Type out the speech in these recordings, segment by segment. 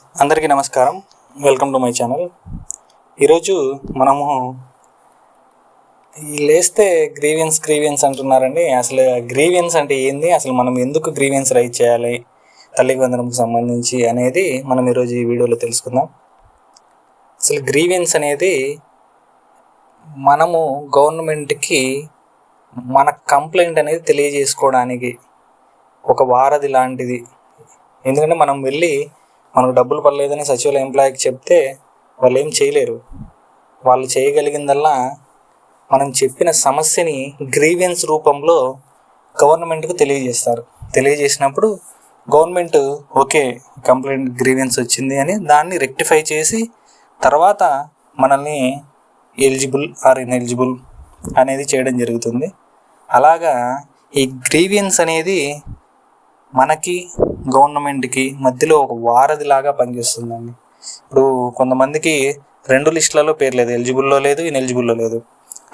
అందరికీ నమస్కారం. Welcome to my channel ఈరోజు మనము ఈ లేస్తే గ్రీవియన్స్ గ్రీవియన్స్ అంటున్నారండి. అసలు గ్రీవియన్స్ అంటే ఏంది? అసలు మనం ఎందుకు గ్రీవియన్స్ రైట్ చేయాలి? తల్లిదండ్రులకు సంబంధించి అనేది మనం ఈరోజు ఈ వీడియోలో తెలుసుకుందాం. అసలు గ్రీవియన్స్ అనేది మనము గవర్నమెంట్కి మన కంప్లైంట్ అనేది తెలియజేసుకోవడానికి ఒక వారధి లాంటిది. ఎందుకంటే మనం వెళ్ళి మనకు డబ్బులు పడలేదని సచివాలయ ఎంప్లాయీకి చెప్తే వాళ్ళు ఏం చేయలేరు. వాళ్ళు చేయగలిగిందల్లా మనం చెప్పిన సమస్యని గ్రీవియన్స్ రూపంలో గవర్నమెంట్కు తెలియజేస్తారు. తెలియజేసినప్పుడు గవర్నమెంట్ ఓకే కంప్లైంట్ గ్రీవియన్స్ వచ్చింది అని దాన్ని రెక్టిఫై చేసి తర్వాత మనల్ని ఎలిజిబుల్ ఆర్ ఇన్ఎలిజిబుల్ అనేది చేయడం జరుగుతుంది. అలాగా ఈ గ్రీవియన్స్ అనేది మనకి గవర్నమెంట్కి మధ్యలో ఒక వారధిలాగా పనిచేస్తుందండి. ఇప్పుడు కొంతమందికి రెండు లిస్టులలో పేరు లేదు. ఎలిజిబుల్లో లేదు ఇన్ఎలిజిబుల్లో లేదు.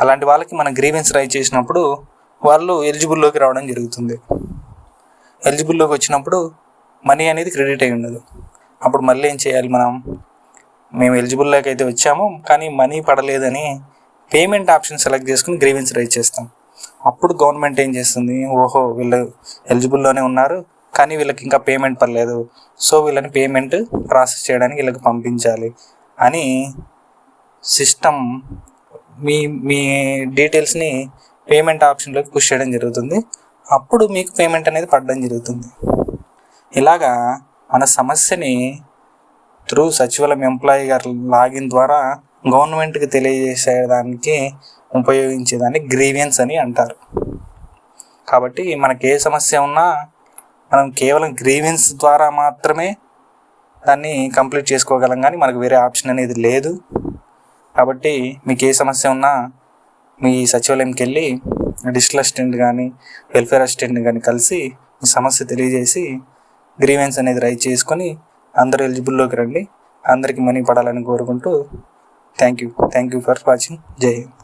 అలాంటి వాళ్ళకి మనం గ్రీవెన్స్ రైజ్ చేసినప్పుడు వాళ్ళు ఎలిజిబుల్లోకి రావడం జరుగుతుంది. ఎలిజిబుల్లోకి వచ్చినప్పుడు మనీ అనేది క్రెడిట్ అయి ఉండదు. అప్పుడు మళ్ళీ ఏం చేయాలి మనం? మేము ఎలిజిబుల్లోకి అయితే వచ్చాము కానీ మనీ పడలేదని పేమెంట్ ఆప్షన్ సెలెక్ట్ చేసుకుని గ్రీవెన్స్ రైజ్ చేస్తాం. అప్పుడు గవర్నమెంట్ ఏం చేస్తుంది? ఓహో వీళ్ళు ఎలిజిబుల్లోనే ఉన్నారు. కానీ వీళ్ళకి ఇంకా పేమెంట్ పర్లేదు. సో వీళ్ళని పేమెంట్ ప్రాసెస్ చేయడానికి వీళ్ళకి పంపించాలి అని సిస్టమ్ మీ మీ డీటెయిల్స్ని పేమెంట్ ఆప్షన్లోకి పుష్ చేయడం జరుగుతుంది. అప్పుడు మీకు పేమెంట్ అనేది పడడం జరుగుతుంది. ఇలాగా మన సమస్యని త్రూ సచివాలయం ఎంప్లాయీ గారి లాగిన్ ద్వారా గవర్నమెంట్కి తెలియజేసేదానికి ఉపయోగించేదాన్ని గ్రీవియన్స్ అని అంటారు. కాబట్టి మనకి ఏ సమస్య ఉన్నా మనం కేవలం గ్రీవెన్స్ ద్వారా మాత్రమే దాన్ని కంప్లీట్ చేసుకోగలం కానీ మనకు వేరే ఆప్షన్ అనేది లేదు. కాబట్టి మీకు ఏ సమస్య ఉన్నా మీ సచివాలయంకి వెళ్ళి డిజిటల్ అసిస్టెంట్ కానీ వెల్ఫేర్ అసిస్టెంట్ కానీ కలిసి మీ సమస్య తెలియజేసి గ్రీవెన్స్ అనేది రైజ్ చేసుకొని అందరూ ఎలిజిబుల్లోకి రండి. అందరికీ మనీ పడాలని కోరుకుంటూ thank you thank you for watching. Jai Hind.